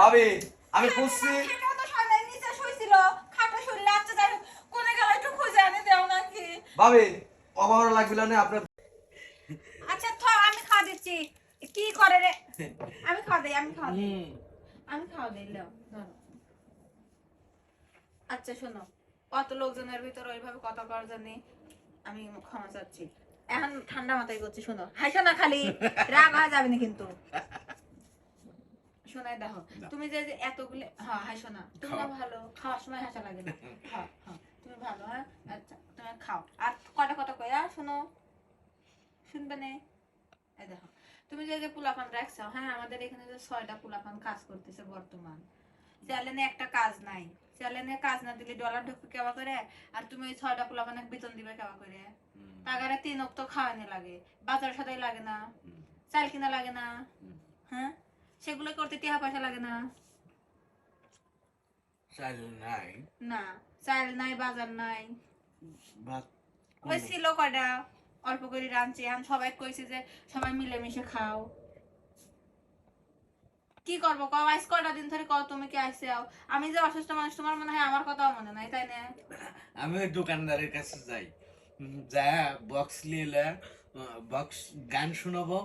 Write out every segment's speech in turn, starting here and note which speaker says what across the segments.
Speaker 1: ভাবি আমি খুঁজছি।
Speaker 2: খাটাও তো সবাই নিচে শুইছিল। খাটা শুইলে আচ্ছা
Speaker 1: ভাবি লাগবে না আপনার?
Speaker 2: আচ্ছা থ আমি খাওয়া দিচ্ছি। কি করে রে? আমি খাওয়া দিই আমি খাওয়া দিই। আমি খাওয়া দিই লেও ধরো। আচ্ছা শোনো অত লোকজনের ভিতরে ওইভাবে কথা করার জন্য আমি ক্ষমা চাচ্ছি। এখন ঠান্ডা মাথায় করছি শোনো। হাসো না খালি রাগ হওয়া যাবে না কিন্তু। শোনাই দেখো। তুমি যে এতগুলো হ্যাঁ হাসো না তুমি ভালো। খাওয়ার সময় হাসা লাগে না। হ্যাঁ হ্যাঁ। তুমি ভালো হ্যাঁ? আচ্ছা তুমি খাও। আর কটা কথা কয়া? শোনো। শুনবে না। এই দেখো। তুমি যে যে পোলাপান রাখছো হ্যাঁ আমাদের এখানে যে ছয়টা পোলাপান কাজ করতেছে বর্তমান। চ্যালেনে একটা কাজ নাই। চ্যালেনে কাজ না দিলে ডলার ঢুকবে কেবা করে? আর তুমি ওই ছয়টা পোলাপানে বেতন দিবে কেবা করে? তাগারে তিন অক্ত খাওয়ানি লাগে। বাজার সাদাই লাগে না। চাল কিনা লাগে না। হ্যাঁ? সেগুলো করতে টিহা পয়সা লাগে না।
Speaker 3: চাল নাই।
Speaker 2: না চাল নাই বাজার নাই। ওই ছিল কয়টা? অল্প করে রাঁধছি আমি সবাই কইছি যে সবাই মিলেমিশে খাও। কি করব কও? কয়টা দিন ধরে কও তুমি কি আইসে আও? আমি যে অসুস্থ মানুষ তোমার মনে হয় আমার কথাও মনে নাই তাই না?
Speaker 3: আমি ওই দোকানদারের কাছে যাই। যা বক্স নিয়ে বক্স গান শোনাবো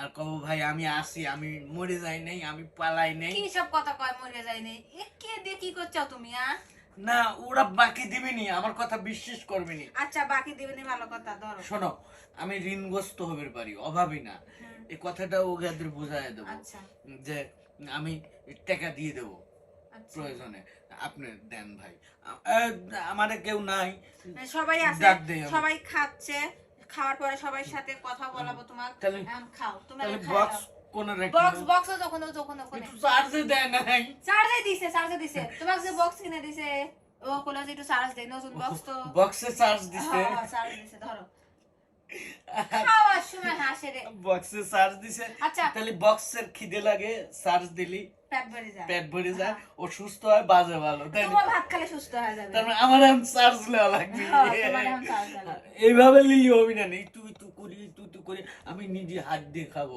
Speaker 3: আর কব ভাই আমি আসি আমি মরে যাই নাই আমি পালাই নাই।
Speaker 2: কি সব কথা কয় মরে যায় নাই? কে দিয়ে কি করছ তুমি আ?
Speaker 3: না ওরা বাকি দিবেনি আমার কথা বিশ্বাস করবেনি
Speaker 2: আচ্ছা বাকি দিবেনি ভালো কথা ধরো।
Speaker 3: শোনো আমি ঋণগ্রস্ত হবে পারি অভাবী না। এই কথাটা বোঝায় দেবো
Speaker 2: আচ্ছা।
Speaker 3: যে আমি টাকা দিয়ে দেবো
Speaker 2: আচ্ছা।
Speaker 3: প্রয়োজনে আপনি দেন ভাই। আমার কেউ নাই।
Speaker 2: সবাই আছে। সবাই খাচ্ছে খাওয়ার পরে সবার সাথে কথা বলাবো তোমার। খাও তুমি
Speaker 3: বক্স
Speaker 2: বক্স বক্স যখন যখন
Speaker 3: চার্জে দেয় নাই।
Speaker 2: চার্জে দিছে চার্জে দিছে। তোমাকে যে বক্স কিনে দিছে ও একটু চার্জ দেয় নতুন বক্স তো।
Speaker 3: বক্সে চার্জ দিছে।
Speaker 2: হ্যাঁ, চার্জ দিছে ধরো। খাওয়ার সময় হাসে রে।
Speaker 3: বক্সে চার্জ দিছে।
Speaker 2: আচ্ছা।
Speaker 3: তাহলে বক্সের খিদে লাগে চার্জ দিলি।
Speaker 2: পেট ভরে যায়।
Speaker 3: পেট ভরে যায়। ও সুস্থ হয় বাজে ভালো তাই
Speaker 2: ভাত খেলে সুস্থ হয়ে যাবে।
Speaker 3: তার মানে আমার এখন চার্জ নেওয়া লাগবে।
Speaker 2: হ্যাঁ।
Speaker 3: এইভাবে লিলি হবি না নেই। তুই তুই করি তুই তুই করি আমি নিজে হাত দিয়ে খাব।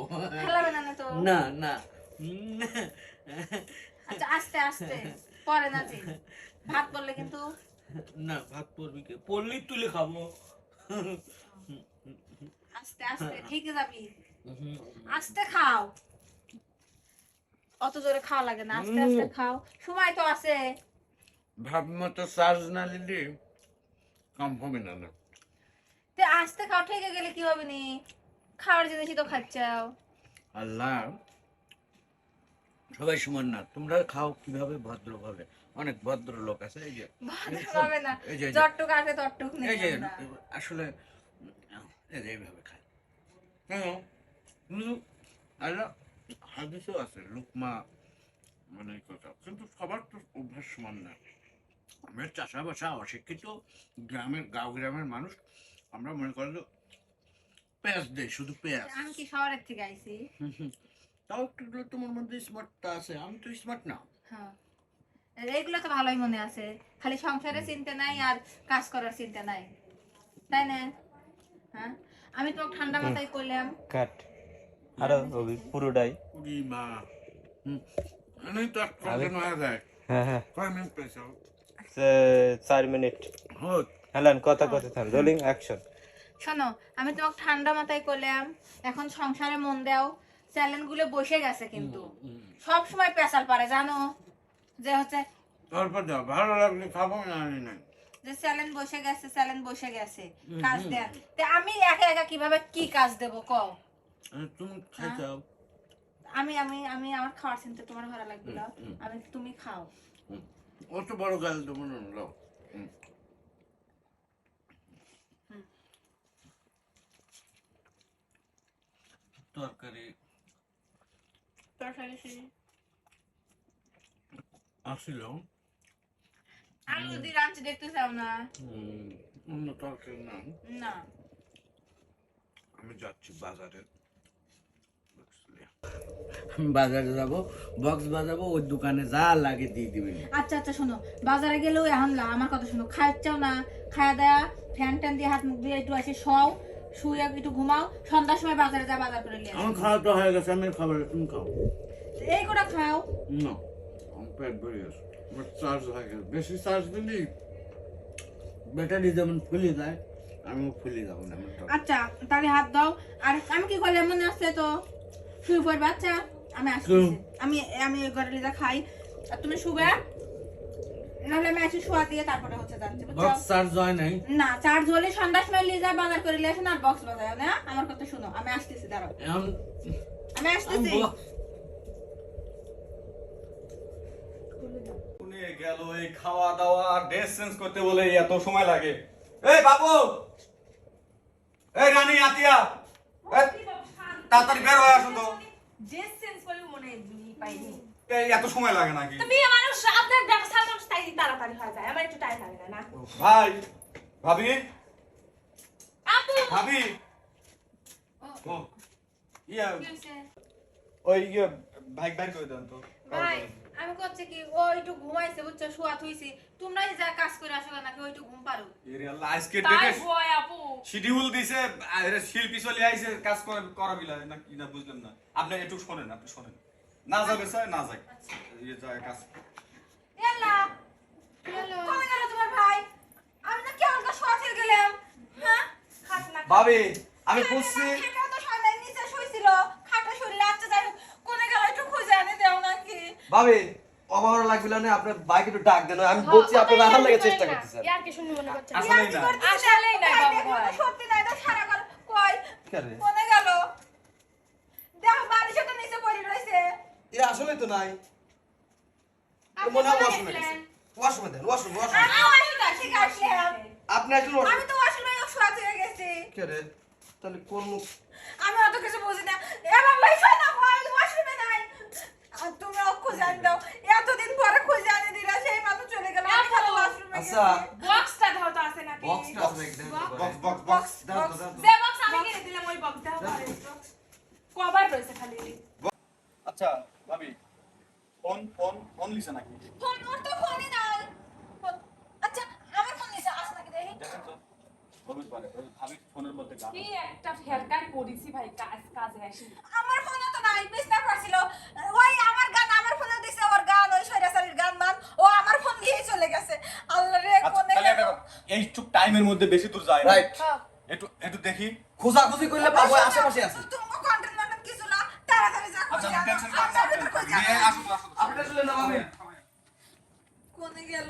Speaker 2: না না তো? আচ্ছা আস্তে আস্তে। পরে না ভাত বললে কিন্তু?
Speaker 3: না ভাত পড়বি কে? পড়লেই তুলে খাব।
Speaker 2: আস্তে আস্তে ঠিক যাবি। আস্তে খাও। অত জোরে খাওয়া লাগে না আস্তে আস্তে খাও। সময় তো আছে।
Speaker 3: ভাব মতো চার্জ না নিলে কম হবে না না।
Speaker 2: তে আস্তে খাও ঠেকে গেলে কি হবে নি? খাওয়ার জিনিসই তো খাচ্ছাও
Speaker 3: আল্লাহ সবাই সমান না তোমরা খাও কীভাবে? ভদ্রভাবে। অনেক ভদ্র লোক আছে এই যে এই এই। আসলে এই যে এইভাবে খায়। কিন্তু আল্লাহ হাদিসও আছে লুকমা মানে কথা। কিন্তু সবার তো অভ্যাস সমান না। আমরা চাষাবাসা অশিক্ষিত গ্রামের গাঁও গ্রামের মানুষ আমরা মনে করি পেঁয়াজ দেয় শুধু পেঁয়াজ
Speaker 2: আমি কি শহরের থেকে আইছি?
Speaker 3: তাও একটু তোমার মধ্যে স্মার্টটা আছে আমি তো স্মার্ট না।
Speaker 2: হ্যাঁ। এইগুলো তো ভালোই মনে আছে। খালি সংসারের চিন্তা নাই আর কাজ করার চিন্তা নাই। তাই না? হ্যাঁ? আমি তোমাকে ঠান্ডা মাথায় করলাম
Speaker 1: কাট। আরও ওই পুরোটাই।
Speaker 3: উড়ি মা আমি তো প্রবলেম হয়ে যায়।
Speaker 1: হ্যাঁ হ্যাঁ।
Speaker 3: কয় মিনিট পেয়েছ?
Speaker 1: সে- চার মিনিট।
Speaker 3: হোক
Speaker 1: হ্যালেন কথা কথা থাম। রোলিং অ্যাকশন
Speaker 2: শোনো আমি তোমাকে ঠান্ডা মাথায় করলাম। এখন সংসারে মন দাও। চ্যালেঞ্জগুলো বসে গেছে কিন্তু। সব সময় পেশাল পারে জানো? যে হচ্ছে
Speaker 3: তারপর দাও ভালো লাগলে খাব না আমি না
Speaker 2: যে চ্যালেঞ্জ বসে গেছে চ্যালেঞ্জ বসে গেছে কাজ দেন তে আমি একা একা কীভাবে কি কাজ দেব কও?
Speaker 3: তুমি খাইছাও
Speaker 2: আমি আমি আমি আমার খাওয়ার চিন্তা তোমার ভালো লাগবে আমি তুমি খাও।
Speaker 3: অত বড় গাল দেবো না লাও। হুম।
Speaker 2: হুম।
Speaker 3: তরকারি।
Speaker 2: তরকারি
Speaker 3: আসিল।
Speaker 2: আলু দিয়ে রাঁধছি দেখতে চাও না?
Speaker 3: হুম, অন্য তরকারি না।
Speaker 2: না।
Speaker 3: আমি যাচ্ছি বাজারে। আমি বাজারে যাব বক্স বাজাবো ওই দোকানে যা লাগে দিয়ে দিবেন
Speaker 2: আচ্ছা আচ্ছা শোনো বাজারে গেলেও এখন লা আমার কথা শোনো খাওয়াচ্ছাও না খাওয়া দেয়া ফ্যান ট্যান দিয়ে হাত মুখ দিয়ে একটু এসে শও শুয়ে একটু ঘুমাও সন্ধ্যার সময় বাজারে যা বাজার করে নিয়ে
Speaker 3: আমার খাওয়া তো হয়ে গেছে আমি খাবার তুমি খাও।
Speaker 2: এই করে খাও?
Speaker 3: না। পেট গেছে। আমার চার্জ গেছে বেশি চার্জ দিলি ব্যাটারি যেমন ফুলে যায় আমিও ফুলে যাব না।
Speaker 2: আচ্ছা তাহলে হাত দাও। আর আমি কি করলে মনে আছে তো? শুয়ে পড়বে আচ্ছা আমি আসতেছি আমি আমি ঘরে লিজা খাই। আর তুমি শুবে? নাহলে আমি আসি শোয়া দিয়ে তারপরে হচ্ছে যাচ্ছে
Speaker 3: বক্স চার্জ হয় নাই?
Speaker 2: না চার্জ হলে সন্ধ্যার সময় লিজা বাজার করে লিয়ে আসেন আর বক্স বাজায় না? আমার কথা শুনো আমি আসতেছি দাঁড়াও। আমি আসতেছি
Speaker 4: শুনে গেল এই খাওয়া দাওয়া ড্রেস চেঞ্জ করতে বলে এত সময় লাগে। এই বাবু! এই রানী আতিয়া! তাড়াতাড়ি বের হয়ে আসো তো।
Speaker 5: ড্রেস চেঞ্জ করে মনে পাইনি।
Speaker 4: এত সময় লাগে নাকি?
Speaker 5: তো মেয়ে মানুষ আপনার ব্যবসা মানুষ তাই তাড়াতাড়ি হয়ে যায়। আমার একটু টাইম লাগে না
Speaker 4: ভাই ভাবি?
Speaker 5: আপু!
Speaker 4: ভাবি? ও। ইয়া ওই ইয়ে বাইক বাইর করে দেন তো।
Speaker 2: ভাই আমি করছে কি ও একটু ঘুমাইছে বুঝছ শোয়া থুইছি। তোমরাই যা কাজ করে আসো নাকি ও একটু ঘুম পারো।
Speaker 4: এরে আল্লাহ আজকে
Speaker 5: তাই
Speaker 4: ডেটে
Speaker 5: ভয় আপু।
Speaker 4: শিডিউল দিছে আরে শিল্পী চলে আইছে কাজ করে করাবিলা না কি না বুঝলেন না। আপনি একটু শোনেন আপনি শোনেন। না যাবে স্যার না যাক। ইয়ে যায় কাজ।
Speaker 2: এলা কমে গেল তোমার ভাই? আমি না কেমন করে শোয়া থেকে গেলাম হ্যাঁ?
Speaker 5: খাট না
Speaker 1: ভাবি আমি খুঁজছি
Speaker 2: খাটা তো সবাই নিচে শুইছিল খাটা শরীরে আচ্ছা যাই হোক, কোনে গেল একটু খুঁজে এনে দেও নাকি
Speaker 1: ভাবি অবাহর লাগছিল না আপনার বাইক একটু ডাক দেন আমি বলছি আপনি রাখার লাগে চেষ্টা করতেছেন
Speaker 5: ইয়ার কি শুনি মনে করছে
Speaker 4: আসলেই না।
Speaker 5: আসলেই নাই
Speaker 2: ভাই,
Speaker 5: বাবু।
Speaker 2: সত্যি নাই তো সারা ঘর কই?
Speaker 1: কেরে
Speaker 2: কোনে গেল? দেখো বালিশে তো নিচে পড়ে রইছে
Speaker 1: এটা আসলে তো নাই। মনে হয় ওয়াশরুমে? গেছে। ওয়াশরুমে দেন ওয়াশরুম ওয়াশরুম
Speaker 2: আমি ওয়াশরুমে ঠিক আসলাম
Speaker 1: আপনি আসলে
Speaker 2: আমি তো ওয়াশরুমে শোয়া থেকে গেছি।
Speaker 1: কেরে তাহলে কোন মুখ
Speaker 2: আমি অত কিছু বুঝি না এবার ভাই শোন না ভাই ওয়াশরুমে নাই আর তুমি ও খুঁজে আনি দাও এতদিন পরে খুঁজে আনি দিলা সেই মাত্র চলে গেল। আমি খালি ওয়াশরুমে গেছি
Speaker 1: আচ্ছা।
Speaker 5: বক্সটা দাও তো আছে নাকি?
Speaker 1: বক্সটা আছে
Speaker 4: বক্স। বক্স
Speaker 2: বক্স
Speaker 1: দাও দাও
Speaker 5: যে বক্স আমি কিনে দিলাম ওই বক্স দাও পারে কভার রয়েছে খালি।
Speaker 4: আচ্ছা ভাবি ফোন ফোন ফোন লিছে নাকি?
Speaker 2: ফোন ওর তো ফোনই নাই। আচ্ছা আমার ফোন নিছে আসে নাকি দেখি।
Speaker 4: দেখেন তো হলুদ পারে। ভাবি ফোনের মধ্যে
Speaker 5: কি একটা হেয়ার কাট করেছি ভাই কাজ কাজে আসি।
Speaker 2: আমার ফোনও তো নাই বিস্তার পারছিল ওই আমার গান আমার ফোনে দিছে ওর গান ওই সৈরাসারির গান মান ও আমার ফোন দিয়েই চলে গেছে আল্লাহ রে
Speaker 4: আচ্ছা
Speaker 2: কোনে
Speaker 4: তাহলে
Speaker 2: গেল
Speaker 4: একটা কথা, এইটুক টাইমের মধ্যে বেশি দূর যায় না।
Speaker 1: রাইট
Speaker 4: একটু একটু দেখি।
Speaker 1: খোঁজাখুঁজি করলে পাবো আশেপাশে আছে।
Speaker 2: তুমি কন্টেন্ট মেন্টেন কিছু না তাড়াতাড়ি যা
Speaker 4: আচ্ছা টেনশন। আসুন আসুন
Speaker 1: আপনি আসলে নামাবেন।
Speaker 2: কোনে গেল?